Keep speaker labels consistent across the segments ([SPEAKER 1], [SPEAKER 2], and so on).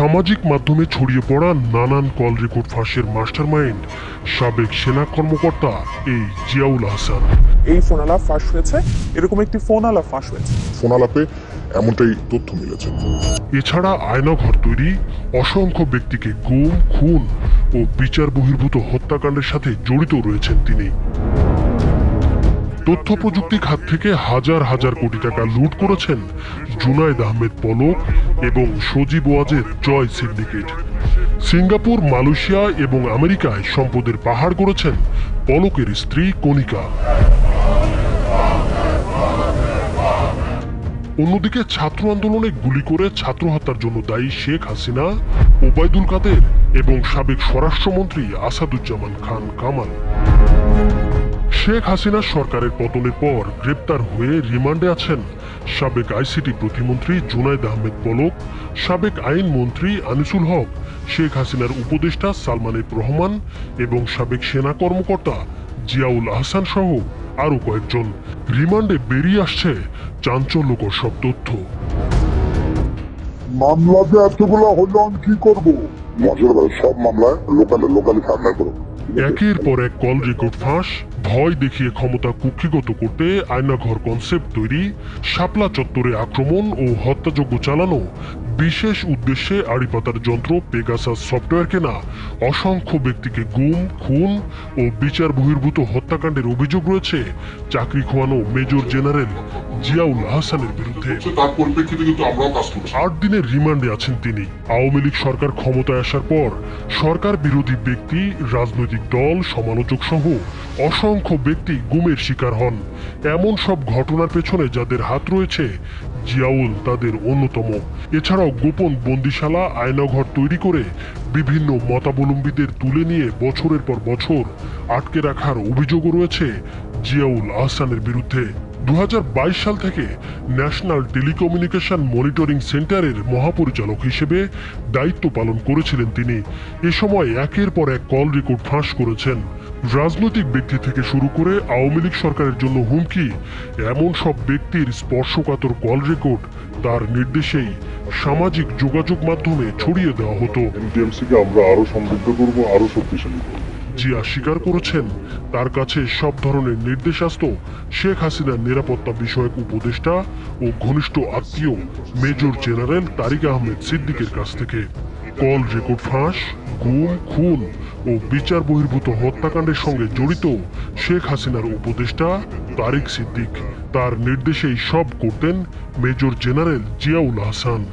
[SPEAKER 1] সামাজিক মাধ্যমে ছড়িয়ে পড়া নানান কল রেকর্ড ফাঁসের মাস্টারমাইন্ড সাবেক সেনা কর্মকর্তা এই জিয়াউল হাসান।
[SPEAKER 2] এই ফোন আলাপ ফাঁস হয়েছে এরকম একটি ফোন আলাপ ফাঁস হয়েছে।
[SPEAKER 3] ফোন আলাপে এমনটাই তথ্য মিলেছে।
[SPEAKER 1] এছাড়া আয়নাঘর তৈরি অসংখ্য ব্যক্তিকে গুম খুন ও বিচার বহির্ভূত হত্যাকাণ্ডের সাথে জড়িত রয়েছেন তিনি। তথ্য প্রযুক্তি খাত থেকে হাজার হাজার কোটি টাকা লুট করেছেন জুনায়েদ আহমেদ পলক এবং সজীব ওয়াজের জয় সিন্ডিকেট। সিঙ্গাপুর, মালয়েশিয়া এবং আমেরিকায় সম্পদের পাহাড় গড়েছেন পলকের স্ত্রী কণিকা। অন্যদিকে ছাত্র আন্দোলনে গুলি করে ছাত্র হত্যার জন্য দায়ী শেখ হাসিনা, ওবায়দুল কাদের এবং সাবেক স্বরাষ্ট্রমন্ত্রী আসাদুজ্জামান খান কামাল। শেখ হাসিনা সরকারের পতনের পর গ্রেপ্তার হয়ে রিমান্ডে আছেন সাবেক আইসিটি প্রতিমন্ত্রী জুনায়দ আহমেদ পলক সাবেক আইন মন্ত্রী আনিসুল হক শেখ হাসিনার উপদেষ্টা সালমান এফ রহমান এবং সাবেক সেনা কর্মকর্তা জিয়াউল আহসান সহ আরও কয়েকজন। রিমান্ডে বেরিয়ে আসছে চাঞ্চল্যকর সব তথ্য।
[SPEAKER 4] মামলাতে এতগুলো হইল আমি কি করব? সব মামলায় লোকালে করো।
[SPEAKER 1] একের পর এক কল রেকর্ড ফাঁস ভয় দেখিয়ে ক্ষমতা কুক্ষিগত করতে আয়নাঘর কনসেপ্ট তৈরি, শাপলা চত্বরে আক্রমণ ও হত্যাযজ্ঞ চালানো, বিশেষ উদ্দেশ্যে আড়িপাতার যন্ত্র পেগাসাস সফটওয়্যার কেনা, অসংখ্য ব্যক্তিকে গুম, খুন ও বিচার বহির্ভূত হত্যাকাণ্ডের অভিযোগ রয়েছে, চাকরি খোয়ানো মেজর জেনারেল জিয়াউল হাসানের বিরুদ্ধে।
[SPEAKER 3] তার পরিপ্রেক্ষিতে কিন্তু আমরাও কাজ করছি।
[SPEAKER 1] আট দিনের রিমান্ডে আছেন তিনি। আওয়ামী লীগ সরকার ক্ষমতায় আসার পর সরকার বিরোধী ব্যক্তি রাজনৈতিক দল সমালোচক সহ অসংখ্য ব্যক্তি গুমের শিকার হন। এমন সব ঘটনার পেছনে যাদের হাত রয়েছে জিয়াউল তাদের অন্যতম। এছাড়াও গোপন বন্দিশালা আয়নাঘর তৈরি করে বিভিন্ন মতাবলম্বীদের তুলে নিয়ে বছরের পর বছর আটকে রাখার অভিযোগও রয়েছে জিয়াউল আহসানের বিরুদ্ধে। দু সাল থেকে ন্যাশনাল টেলিকমিউনিকেশন মনিটরিং সেন্টারের মহাপরিচালক হিসেবে দায়িত্ব পালন করেছিলেন তিনি। এ সময় একের পর এক কল রেকর্ড ফাঁস করেছেন। রাজনৈতিক ব্যক্তি থেকে শুরু করে আওয়ামী লীগ সরকারের জন্য হুমকি, এমন সব ব্যক্তির স্পর্শকাতর কল রেকর্ড তার নির্দেশেই সামাজিক যোগাযোগ মাধ্যমে ছড়িয়ে দেওয়া হতো।
[SPEAKER 3] আমরা আরও সমৃদ্ধ করব, আরও শক্তিশালী করব।
[SPEAKER 1] জিয়া স্বীকার করেছেন। তার কাছে সব ধরনের নির্দেশ আসত শেখ হাসিনার নিরাপত্তা বিষয়ক উপদেষ্টা ও ঘনিষ্ঠ আত্মীয় মেজর জেনারেল তারিক আহমেদ সিদ্দিকের কাছ থেকে। কল রেকর্ড ফাঁস, গুম, খুন ও বিচার বহির্ভূত হত্যাকাণ্ডের সঙ্গে জড়িত শেখ হাসিনার উপদেষ্টা তারিক সিদ্দিক। তার নির্দেশেই সব করতেন মেজর জেনারেল জিয়াউল হাসান।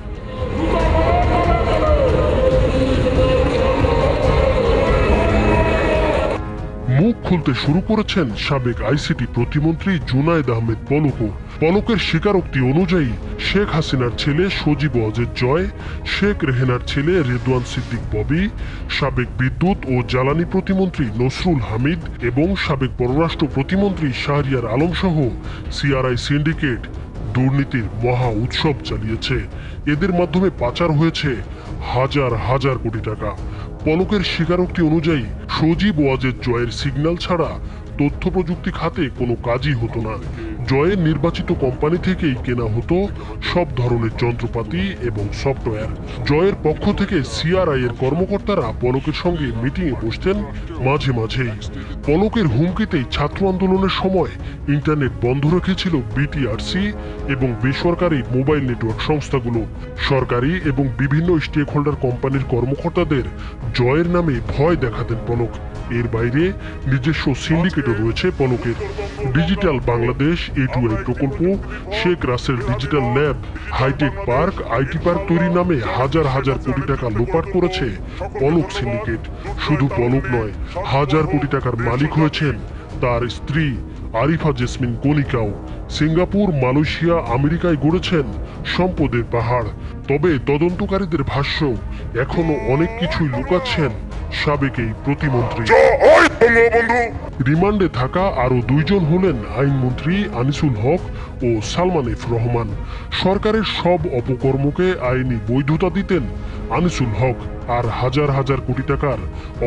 [SPEAKER 1] মুখ খুলতে শুরু করেছেন সাবেক আইসিটি প্রতিমন্ত্রী জুনায়েদ আহমেদ পলকও পলকের স্বীকারোক্তি অনুযায়ী শেখ হাসিনার ছেলে সজীব অজের জয়, শেখ রেহেনার ছেলে রেদওয়ান সিদ্দিক ববি, সাবেক বিদ্যুৎ ও জ্বালানি প্রতিমন্ত্রী নসরুল হামিদ এবং সাবেক পররাষ্ট্র প্রতিমন্ত্রী শাহরিয়ার আলম সহ সিআরআই সিন্ডিকেট দুর্নীতির মহা উৎসব চালিয়েছে। এদের মাধ্যমে পাচার হয়েছে হাজার হাজার কোটি টাকা। পলকের স্বীকারোক্তি অনুযায়ী সজীব ওয়াজের জয়ের সিগন্যাল ছাড়া তথ্য প্রযুক্তি খাতে কোনো কাজই হতো না। জয়ের নির্বাচিত কোম্পানি থেকেই কেনা হতো সব ধরনের যন্ত্রপাতি এবং সফটওয়্যার জয়ের পক্ষ থেকে সিআরআই এর কর্মকর্তারা পলকের সঙ্গে মিটিংয়ে বসতেন মাঝে মাঝেই। পলকের হুমকিতেই ছাত্র আন্দোলনের সময় ইন্টারনেট বন্ধ রেখেছিল বিটিআরসি এবং বেসরকারি মোবাইল নেটওয়ার্ক সংস্থাগুলো। সরকারি এবং বিভিন্ন স্টেক হোল্ডার কোম্পানির কর্মকর্তাদের জয়ের নামে ভয় দেখাতেন পলক। এর বাইরে নিজস্ব সিন্ডিকেটও রয়েছে পলকের। Digital Bangladesh, A two I প্রকল্প, Sheikh Russel digital lab, hi-tech park IT park তৈরি নামে হাজার হাজার কোটি টাকা লোপাট করেছে পলক সিন্ডিকেট। শুধু পলক নয়, হাজার কোটি টাকার মালিক হয়েছেন তার স্ত্রী আরিফা জেসমিন কনিকাও সিঙ্গাপুর, মালয়েশিয়া, আমেরিকায় গড়েছেন সম্পদের পাহাড়। তবে তদন্তকারীদের ভাষ্য, এখনও অনেক কিছুই লুকাচ্ছেন সাবেক এই প্রতিমন্ত্রী। রিমান্ডে থাকা আরও দুইজন হলেন আইনমন্ত্রী আনিসুল হক ও সালমান এফ রহমান। সরকারের সব অপকর্মকে আইনি বৈধতা দিতেন আনিসুল হক আর হাজার হাজার কোটি টাকার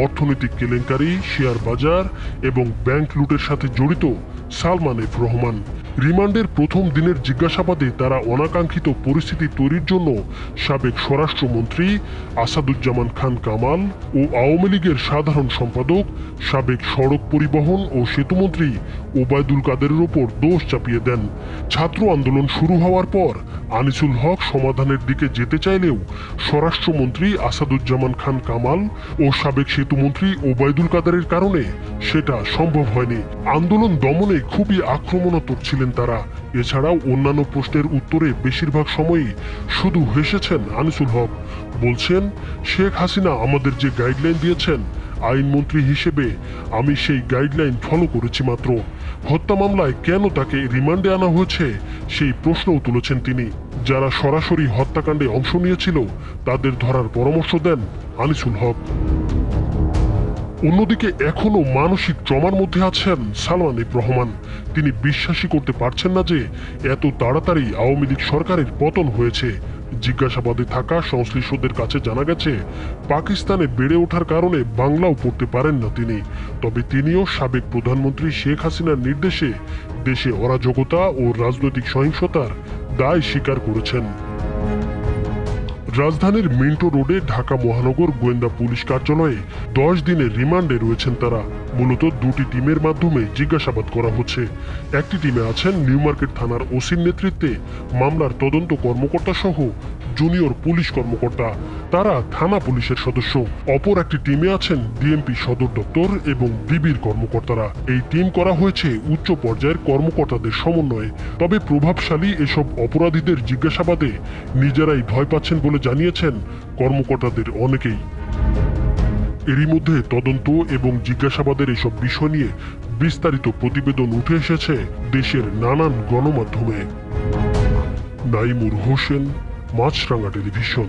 [SPEAKER 1] অর্থনৈতিক কেলেঙ্কারি, শেয়ার বাজার এবং ব্যাংক লুটের সাথে জড়িত সালমান এফ রহমান। রিমান্ডের প্রথম দিনের জিজ্ঞাসাবাদে তারা অনাকাঙ্ক্ষিত পরিস্থিতি তৈরির জন্য সাবেক স্বরাষ্ট্রমন্ত্রী আসাদুজ্জামান খান কামাল ও আওয়ামী লীগের সাধারণ সম্পাদক, সাবেক সড়ক পরিবহন ও সেতুমন্ত্রী ওবায়দুল কাদেরের ওপর দোষ চাপিয়ে দেন। ছাত্র আন্দোলন শুরু হওয়ার পর আনিসুল হক সমাধানের দিকে যেতে চাইলেও স্বরাষ্ট্রমন্ত্রী আসাদুজ্জামান খান কামাল ও সাবেক সেতুমন্ত্রী ওবায়দুল কাদেরের কারণে সেটা সম্ভব হয়নি। আন্দোলন দমনে খুবই আক্রমণাত্মক ছিলেন তারা। এছাড়াও অন্যান্য প্রশ্নের উত্তরে বেশিরভাগ সময়ই শুধু হেসেছেন আনিসুল হক। বলছেন, শেখ হাসিনা আমাদের যে গাইডলাইন দিয়েছেন আইনমন্ত্রী হিসেবে, আমি সেই গাইডলাইন ফলো করেছি মাত্র। হত্যা মামলায় কেন তাকে রিমান্ডে আনা হয়েছে, সেই প্রশ্নও তুলেছেন তিনি। যারা সরাসরি হত্যাকাণ্ডে অংশ নিয়েছিল, তাদের ধরার পরামর্শ দেন আনিসুল হক। অন্যদিকে এখনও মানসিক ট্রমার মধ্যে আছেন সালমান এফ রহমান। তিনি বিশ্বাসই করতে পারছেন না যে এত তাড়াতাড়ি আওয়ামী লীগ সরকারের পতন হয়েছে। জিজ্ঞাসাবাদে থাকা সংশ্লিষ্টদের কাছে জানা গেছে, পাকিস্তানে বেড়ে ওঠার কারণে বাংলাও পড়তে পারেন না তিনি। তবে তিনিও সাবেক প্রধানমন্ত্রী শেখ হাসিনার নির্দেশে দেশে অরাজকতা ও রাজনৈতিক সহিংসতার দায় স্বীকার করেছেন। রাজধানীর মিন্টো রোডে ঢাকা মহানগর গোয়েন্দা পুলিশ কার্যালয়ে দশ দিনের রিমান্ডে রয়েছেন তারা। মূলত দুটি টিমের মাধ্যমে জিজ্ঞাসাবাদ করা হচ্ছে। একটি টিমে আছেন নিউ মার্কেট থানার ওসির নেতৃত্বে মামলার তদন্ত কর্মকর্তা সহ জুনিয়র পুলিশ কর্মকর্তা। তারা থানা পুলিশের সদস্য। অপর একটি টিমে আছেন ডিএমপি সদর দপ্তর এবং ডিবির কর্মকর্তারা। এই টিম করা হয়েছে উচ্চ পর্যায়ের কর্মকর্তাদের সমন্বয়ে। তবে প্রভাবশালী এসব অপরাধীদের জিজ্ঞাসাবাদে নিজেরাই ভয় পাচ্ছেন বলে জানিয়েছেন কর্মকর্তাদের অনেকেই। এরই মধ্যে তদন্ত এবং জিজ্ঞাসাবাদের এসব বিষয় নিয়ে বিস্তারিত প্রতিবেদন উঠে এসেছে দেশের নানান গণমাধ্যমে। নাইমুর হোসেন মাছরাঙ্গা টেলিভিশন।